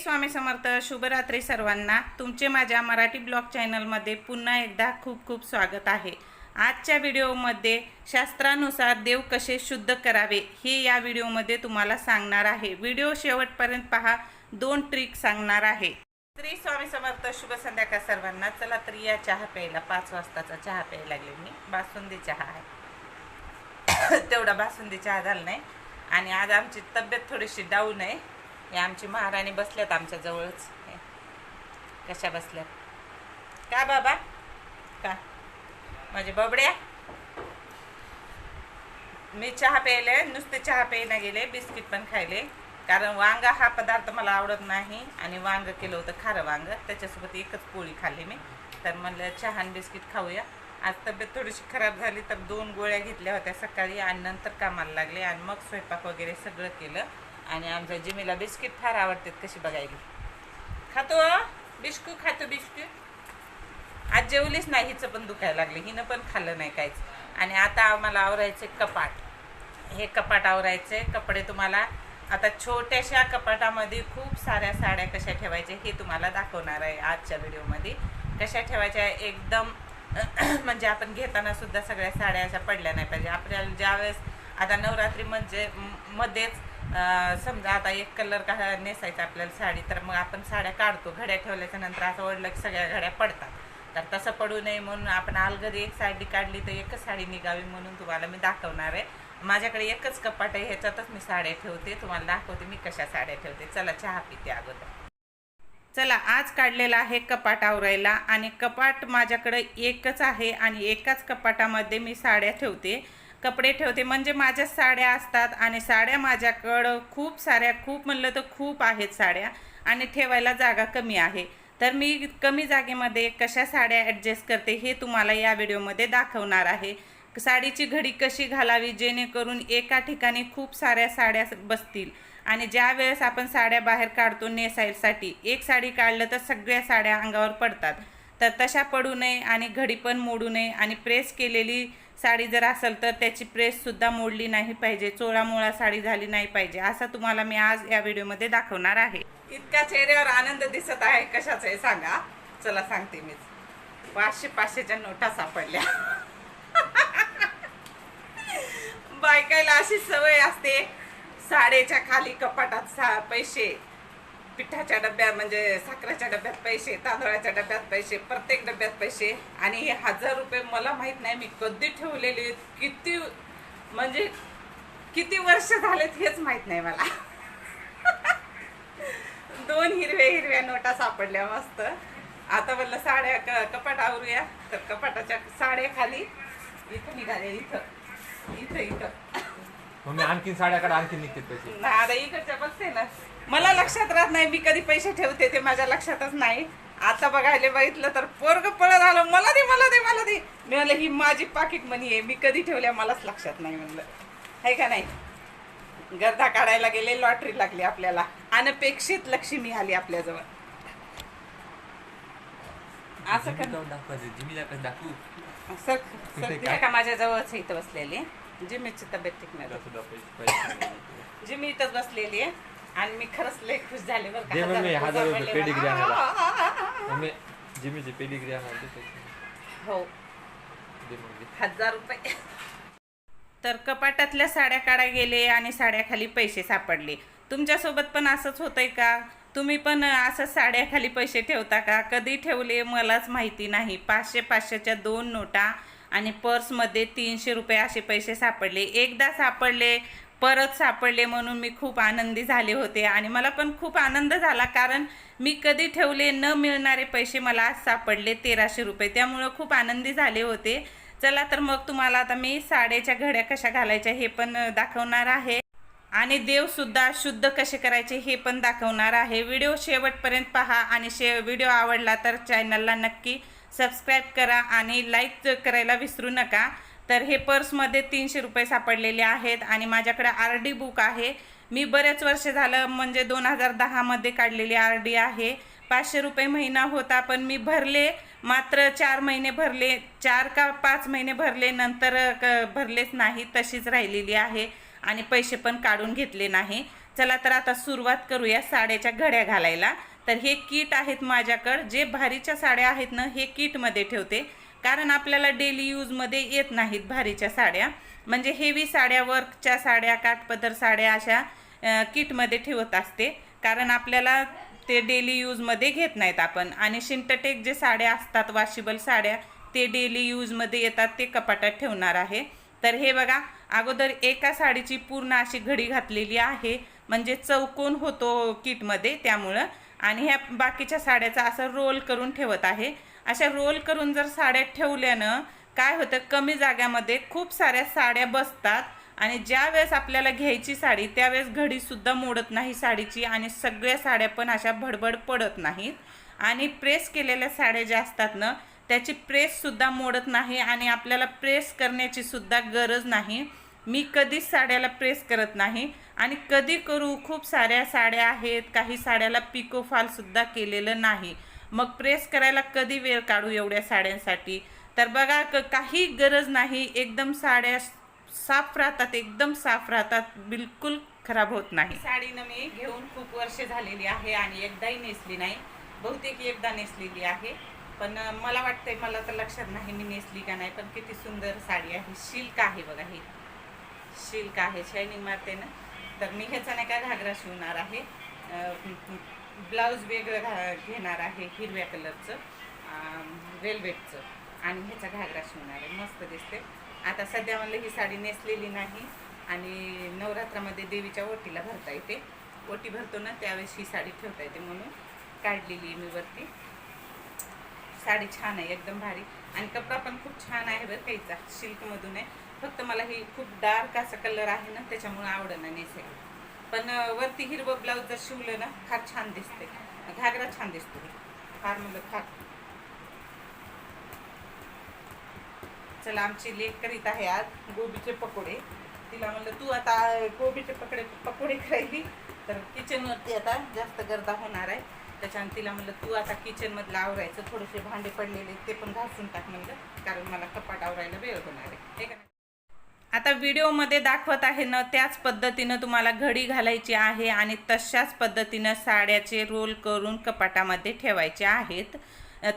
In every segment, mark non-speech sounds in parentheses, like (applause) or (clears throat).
समर्थ शुभरात्री सर्वांना. तुमचे माझ्या मराठी ब्लॉग चॅनलमध्ये पुन्हा एकदा खूप खूप स्वागत आहे. आजच्या व्हिडिओमध्ये शास्त्रानुसार देव कसे शुद्ध करावे हे या व्हिडिओमध्ये तुम्हाला सांगणार आहे. व्हिडिओ शेवटपर्यंत पहा दोन ट्रिक सांगणार आहे. श्री स्वामी समर्थ शुभ संध्याकाळ सर्वांना. चला तर या चहा प्यायला पाच वाजताचा चहा प्यायला लागले मी. बासुंदी चहा आहे. (coughs) तेवढा बासुंदी चहा झाला नाही. आणि आज आमची तब्येत थोडीशी डाऊन आहे. हे आमची महाराणी बसल्यात आमच्या जवळच. हे. कशा बसल्यात? का बाबा? का? माझे बबड्या? मी चहा प्यायले नुसते चहा प्यायला गेले बिस्किट पण खायले. कारण वांग हा पदार्थ मला आवडत नाही आणि वांग केलं होतं खारं वांग. त्याच्यासोबत एकच पोळी खाल्ली मी. तर म्हणलं चहा आणि बिस्किट खाऊया. आज तब्येत थोडीशी खराब झाली तर दोन गोळ्या घेतल्या होत्या सकाळी आणि नंतर कामाला लागले आणि मग स्वयंपाक वगैरे सगळं केलं. आणि आमच्या जिमीला बिस्किट फार आवडतात कशी बघायली. खातो बिस्कू खातो बिस्किट आज जेवलीच नाही हिचं पण दुखायला लागलं. हिनं पण खाल्लं नाही काहीच. आणि आता आम्हाला आवरायचे कपाट. हे कपाट आवरायचे कपडे तुम्हाला आता छोट्याशा कपाटामध्ये खूप साऱ्या साड्या कशा ठेवायच्या हे तुम्हाला दाखवणार आहे आजच्या व्हिडिओमध्ये. कशा ठेवायच्या? एकदम (clears throat) म्हणजे आपण घेताना सुद्धा सगळ्या साड्या अशा पडल्या नाही पाहिजे. आपल्याला ज्यावेळेस आता नवरात्री म्हणजे मध्येच समजा आता एक कलर का नेसायचा आपल्याला साडी तर मग आपण साड्या काढतो. घड्या ठेवल्याच्या नंतर असं ओढलं की सगळ्या घड्या पडतात. तर तसं पडू नये म्हणून आपण अलगदी एक साडी काढली तर एकच साडी निघावी म्हणून तुम्हाला मी दाखवणार आहे. माझ्याकडे एकच कपाट आहे ह्याच्यातच मी साड्या ठेवते. तुम्हाला दाखवते मी कशा साड्या ठेवते. चला चहा पिते अगोदर. चला आज काढलेला आहे कपाट आवरायला. आणि कपाट माझ्याकडे एकच आहे आणि एकाच कपाटामध्ये मी साड्या ठेवते. कपडे ठेवते. म्हणजे माझ्या साड्या असतात आणि साड्या माझ्याकडं खूप साऱ्या खूप म्हणलं तर खूप आहेत साड्या आणि ठेवायला जागा कमी आहे. तर मी कमी जागेमध्ये कशा साड्या ॲडजस्ट करते हे तुम्हाला या व्हिडिओमध्ये दाखवणार आहे. साडीची घडी कशी घालावी जेणेकरून एका ठिकाणी खूप साऱ्या साड्या बसतील आणि ज्या वेळेस आपण साड्या बाहेर काढतो नेसायसाठी एक साडी काढलं तर सगळ्या साड्या अंगावर पडतात. तर तशा पडू नये आणि घडी पण मोडू नये आणि प्रेस केलेली साडी जर असेल तर त्याची प्रेससुद्धा मोडली नाही पाहिजे चोळामोळा साडी झाली नाही पाहिजे असं तुम्हाला मी आज या व्हिडिओमध्ये दाखवणार आहे. इतका चेहऱ्यावर आनंद दिसत आहे कशाचं आहे सांगा? चला सांगते मीच पाचशे पाचशेच्या नोटा सापडल्या. बायकायला अशी सवय असते साडेच्या खाली कपाटात सा पैसे पिठाच्या डब्यात म्हणजे साखरेच्या डब्यात पैसे तांदळाच्या डब्यात पैसे प्रत्येक डब्यात पैसे. आणि हे हजार रुपये मला माहीत नाही मी कधी ठेवलेले किती म्हणजे किती वर्ष झालेत हेच माहीत नाही मला. (laughs) दोन हिरव्या हिरव्या नोटा सापडल्या मस्त. आता म्हणलं साड्या क- कपाट आवरूया. तर कपाटाच्या साड्या खाली. इथं निघाले इथं. इथं इथं. मग मी आणखीन साड्याकडे आणखीन निघते पैसे. नाही आता इकडच्या बघते ना. मला लक्षात राहत नाही मी कधी पैसे ठेवते ते माझ्या लक्षातच नाही. आता बघायला बघितलं तर पोरग पळत आलं. मला दे मला दे मला दे. मी म्हणलं ही माझी पाकिट मनी आहे. मी कधी ठेवल्या मलाच लक्षात नाही म्हणलं. आहे का नाही? गर्दा काढायला गेले लॉटरी लागली आपल्याला. अनपेक्षित लक्ष्मी आली आपल्याजवळ. असं कर. जिमीला कसं दाखवू. सर सर का माझ्या जवळच इथं बसलेली. जिमीची तब्येत ठीक नाही. सुद्धा पैसे पैसे जी मी इथंच बसलेली आहे आणि मी खरंच लय खुश झाले बरं दे हजार रुपये पेडिग्री. आणायला. जिमीची पेडिग्री आणायला दे पैसे हो. दे. हजार रुपये. तर कपाटातल्या साड्या काढा गेले आणि साड्याखाली पैसे सापडले. तुमच्यासोबत पण असंच होतंय का? तुम्ही पण असं साड्याखाली पैसे ठेवता का? कधी ठेवले मलाच माहिती नाही. पाचशे पाचशेच्या दोन नोटा आणि पर्समध्ये तीनशे रुपये असे पैसे सापडले. एकदा सापडले परत सापडले म्हणून मी खूप आनंदी झाले होते. आणि मला पण खूप आनंद झाला कारण मी कधी ठेवले न मिळणारे पैसे मला आज सापडले तेराशे रुपये. त्यामुळं खूप आनंदी झाले होते. चला तर मग तुम्हाला आता मी साड्याच्या घड्या कशा घालायच्या हे पण दाखवणार आहे. आणि देवसुद्धा शुद्ध कसे करायचे हे पण दाखवणार आहे. व्हिडिओ शेवटपर्यंत पहा आणि शे व्हिडिओ आवडला तर चॅनलला नक्की सबस्क्राईब करा आणि लाईक करायला विसरू नका. तर हे पर्समध्ये तीनशे रुपये सापडलेले आहेत आणि माझ्याकडे आर डी बुक आहे. मी बरेच वर्ष झालं म्हणजे दोन हजार दहामध्ये काढलेली आर डी आहे. पाचशे रुपये महिना होता पण मी भरले. मात्र चार महिने भरले चार का पाच महिने भरले नंतर क- भरलेच नाही तशीच राहिलेली आहे आणि पैसे पण काढून घेतले नाही. चला तर आता सुरुवात करूया साड्याच्या घड्या घालायला. तर हे किट आहेत माझ्याकडं. जे भारीच्या साड्या आहेत ना हे किटमध्ये ठेवते. कारण आपल्याला डेली यूजमध्ये येत नाहीत भारीच्या साड्या. म्हणजे हेवी साड्या वर्कच्या साड्या काठपदर साड्या अशा किटमध्ये ठेवत असते. कारण आपल्याला ते डेली यूजमध्ये घेत नाहीत आपण. आणि शिंटटेक जे साड्या असतात वाशिबल साड्या ते डेली यूजमध्ये येतात ते कपाटात ठेवणार आहे. तर हे बघा अगोदर एका साडीची पूर्ण अशी घडी घातलेली आहे. म्हणजे चौकोन होतो किटमध्ये त्यामुळं आणि ह्या बाकीच्या साड्याचा असं रोल करून ठेवत आहे. अशा रोल करून जर साड्या ठेवल्यानं काय होतं कमी जाग्यामध्ये खूप साऱ्या साड्या बसतात आणि ज्या वेळेस आपल्याला घ्यायची साडी त्यावेळेस घडीसुद्धा मोडत नाही साडीची आणि सगळ्या साड्या पण अशा भडबड पडत नाहीत. आणि प्रेस केलेल्या साड्या ज्या असतात ना त्याची प्रेससुद्धा मोडत नाही आणि आपल्याला प्रेस करण्याची सुद्धा गरज नाही. मी कधीच साड्याला प्रेस करत नाही. आणि कधी करू खूप साऱ्या साड्या आहेत काही साड्याला पिकोफालसुद्धा केलेलं नाही. मग प्रेस करायला कधी वेळ काढू एवढ्या साड्यांसाठी? तर बघा क काही गरज नाही. एकदम साड्या साफ राहतात एकदम साफ राहतात बिलकुल खराब होत नाही. साडीनं मी घेऊन खूप वर्ष झालेली आहे आणि एकदाही नेसली नाही. बहुतेक एकदा नेसलेली आहे. पण मला वाटतंय मला तर लक्षात नाही मी नेसली का नाही पण किती सुंदर साडी आहे. शिल्क आहे बघा ही. शिल्क आहे शायनिंग मारते ना तर मी ह्याचा नाही का घागरा शिवणार आहे. ब्लाऊज वेगळं घा घेणार आहे हिरव्या कलरचं वेलवेटचं आणि ह्याचा घागरा शिवणार आहे. मस्त दिसते. आता सध्या म्हणलं ही साडी नेसलेली नाही. आणि नवरात्रामध्ये देवीच्या ओटीला भरता येते. ओटी भरतो ना त्यावेळेस ही साडी ठेवता येते म्हणून काढलेली मी वरती. साडी छान आहे एकदम भारी. आणि कपडा पण खूप छान आहे बरं काहीचा सिल्कमधून आहे. फक्त मला ही खूप डार्क असा कलर आहे ना त्याच्यामुळे आवडं ना नेसायला. पण वरती हिरवं ब्लाऊज जर शिवलं ना फार छान दिसते घागरा छान दिसतो फार म्हणलं फार. चला आमची लेट करीत आहे आज गोबीचे पकोडे. तिला म्हणलं तू आता गोबीचे पकडे पकोडे करायली तर किचनवरती आता जास्त गर्दा होणार आहे. त्याच्यानं तिला म्हणलं तू आता किचनमधलं आवरायचं थोडेसे भांडे पडलेले ते पण घासून टाक म्हणलं कारण मला कपाट आवरायला वेळ होणार आहे. का आता व्हिडिओमध्ये दाखवत आहे ना त्याच पद्धतीनं तुम्हाला घडी घालायची आहे आणि तशाच पद्धतीनं साड्याचे रोल करून कपाटामध्ये ठेवायचे आहेत.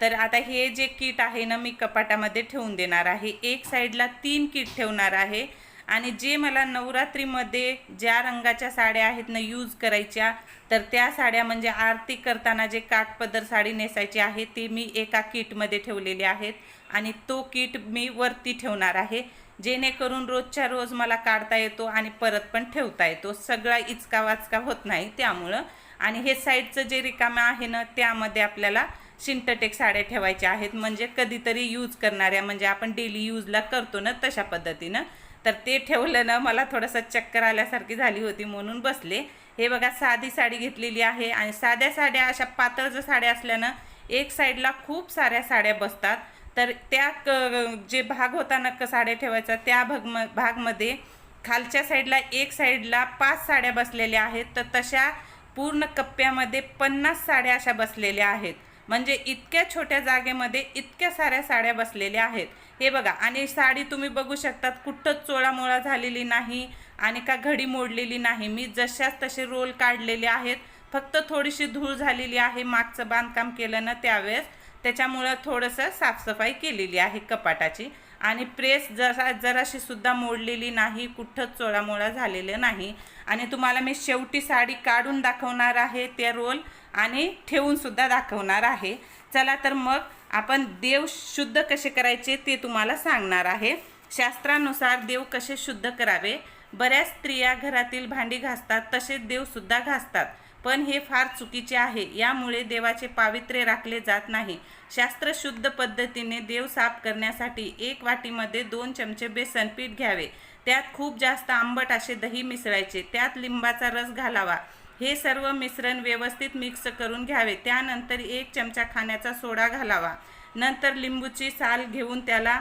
तर आता हे जे किट आहे ना मी कपाटामध्ये ठेवून देणार आहे. एक साईडला तीन किट ठेवणार आहे. आणि जे मला नवरात्रीमध्ये ज्या रंगाच्या साड्या आहेत ना यूज करायच्या तर त्या साड्या म्हणजे आरती करताना जे काठपदर साडी नेसायची आहे ती मी एका किटमध्ये ठेवलेली आहेत. आणि तो किट मी वरती ठेवणार आहे. जेणेकरून रोजच्या रोज मला काढता येतो आणि परत पण ठेवता येतो. सगळा इचका वाचका होत नाही त्यामुळं. आणि हे साईडचं जे रिकामं आहे ना त्यामध्ये आपल्याला सिंटटेक साड्या ठेवायच्या आहेत. म्हणजे कधीतरी यूज करणाऱ्या म्हणजे आपण डेली यूजला करतो ना तशा पद्धतीनं. तर ते ठेवलं ना मला थोडंसं चक्कर आल्यासारखी झाली होती म्हणून बसले. हे बघा साधी साडी घेतलेली आहे आणि साध्या साड्या अशा पातळ जर साड्या असल्यानं एक साईडला खूप साऱ्या साड्या बसतात. तर त्या क जे भाग होता नक्क साड्या ठेवायचा त्या भाग म भागमध्ये खालच्या साईडला एक साईडला पाच साड्या बसलेल्या आहेत. तर तशा पूर्ण कप्प्यामध्ये पन्नास साड्या अशा बसलेल्या आहेत. म्हणजे इतक्या छोट्या जागेमध्ये इतक्या साऱ्या साड्या बसलेल्या आहेत. हे बघा आणि साडी तुम्ही बघू शकतात कुठंच चोळामोळा झालेली नाही आणि का घडी मोडलेली नाही. मी जशाच तसे रोल काढलेले आहेत. फक्त थोडीशी धूळ झालेली आहे मागचं बांधकाम केलं ना त्यावेळेस. त्याच्यामुळं थोडंसं साफसफाई केलेली आहे कपाटाची. आणि प्रेस जरा जराशीसुद्धा मोडलेली नाही कुठंच चोळामोळा झालेलं नाही. आणि तुम्हाला मी शेवटी साडी काढून दाखवणार आहे ते रोल आणि ठेवूनसुद्धा दाखवणार आहे. चला तर मग आपण देव शुद्ध कसे करायचे ते तुम्हाला सांगणार आहे. शास्त्रानुसार देव कसे शुद्ध करावे? बऱ्याच स्त्रिया घरातील भांडी घासतात तसेच देवसुद्धा घासतात. पण हे फार चुकीचे आहे. यामुळे देवाचे पावित्र्य राखले जात नाही. शास्त्र शुद्ध पद्धतीने देव साफ करण्यासाठी एक वाटीमध्ये दोन चमचे बेसन पीठ घ्यावे. त्यात खूप जास्त आंबट असे दही मिसळायचे. त्यात लिंबाचा रस घालावा. हे सर्व मिश्रण व्यवस्थित मिक्स करून घ्यावे. त्यानंतर एक चमचा खाण्याचा सोडा घालावा. नंतर लिंबूची साल घेऊन त्याला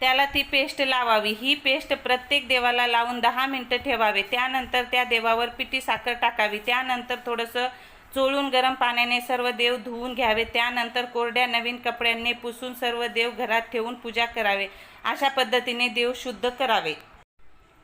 त्याला ती पेस्ट लावावी. ही पेस्ट प्रत्येक देवाला लावून दहा मिनटं ठेवावे. त्यानंतर त्या देवावर पिठी साखर टाकावी. त्यानंतर थोडंसं चोळून गरम पाण्याने सर्व देव धुवून घ्यावे. त्यानंतर कोरड्या नवीन कपड्यांनी पुसून सर्व देव घरात ठेवून पूजा करावे. अशा पद्धतीने देव शुद्ध करावे.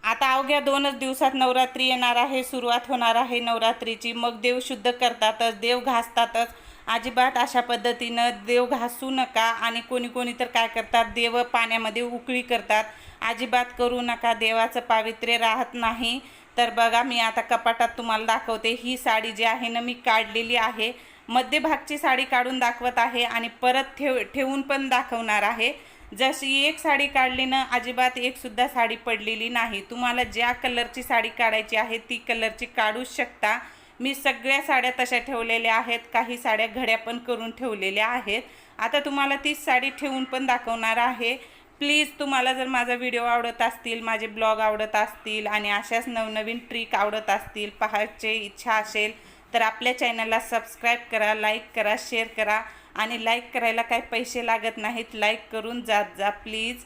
आता अवघ्या दोनच दिवसात नवरात्री येणार आहे सुरुवात होणार आहे नवरात्रीची. मग देव शुद्ध करतातच देव घासतातच. अजिबात अशा पद्धतीनं देव घासू नका आणि कोणी कोणी तर काय करतात देव पाण्यामध्ये उकळी करतात. अजिबात करू नका देवाचं पावित्र्य राहत नाही. तर बघा मी आता कपाटात तुम्हाला दाखवते. ही साडी जी आहे ना मी काढलेली आहे. मध्यभागची साडी काढून दाखवत आहे आणि परत ठेव ठेवून पण दाखवणार आहे. जशी एक साडी काढली ना अजिबात एकसुद्धा साडी पडलेली नाही. तुम्हाला ज्या कलरची साडी काढायची आहे ती कलरची काढूच शकता. मी सगळ्या साड्या तशा ठेवलेल्या आहेत काही साड्या घड्या पण करून ठेवलेल्या आहेत. आता तुम्हाला तीच साडी ठेवून पण दाखवणार आहे. प्लीज तुम्हाला जर माझा व्हिडिओ आवडत असतील माझे ब्लॉग आवडत असतील आणि अशाच नवनवीन ट्रिक आवडत असतील पाहायचे इच्छा असेल तर आपल्या चॅनलला सबस्क्राईब करा लाईक करा शेअर करा आणि लाईक करायला काही पैसे लागत नाहीत लाईक करून जात जा प्लीज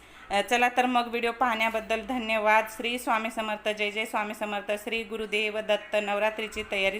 चला तर मग व्हिडिओ पाहण्याबद्दल धन्यवाद. श्री स्वामी समर्थ जय जय स्वामी समर्थ. श्री गुरुदेव दत्त नवरात्रीची तयारी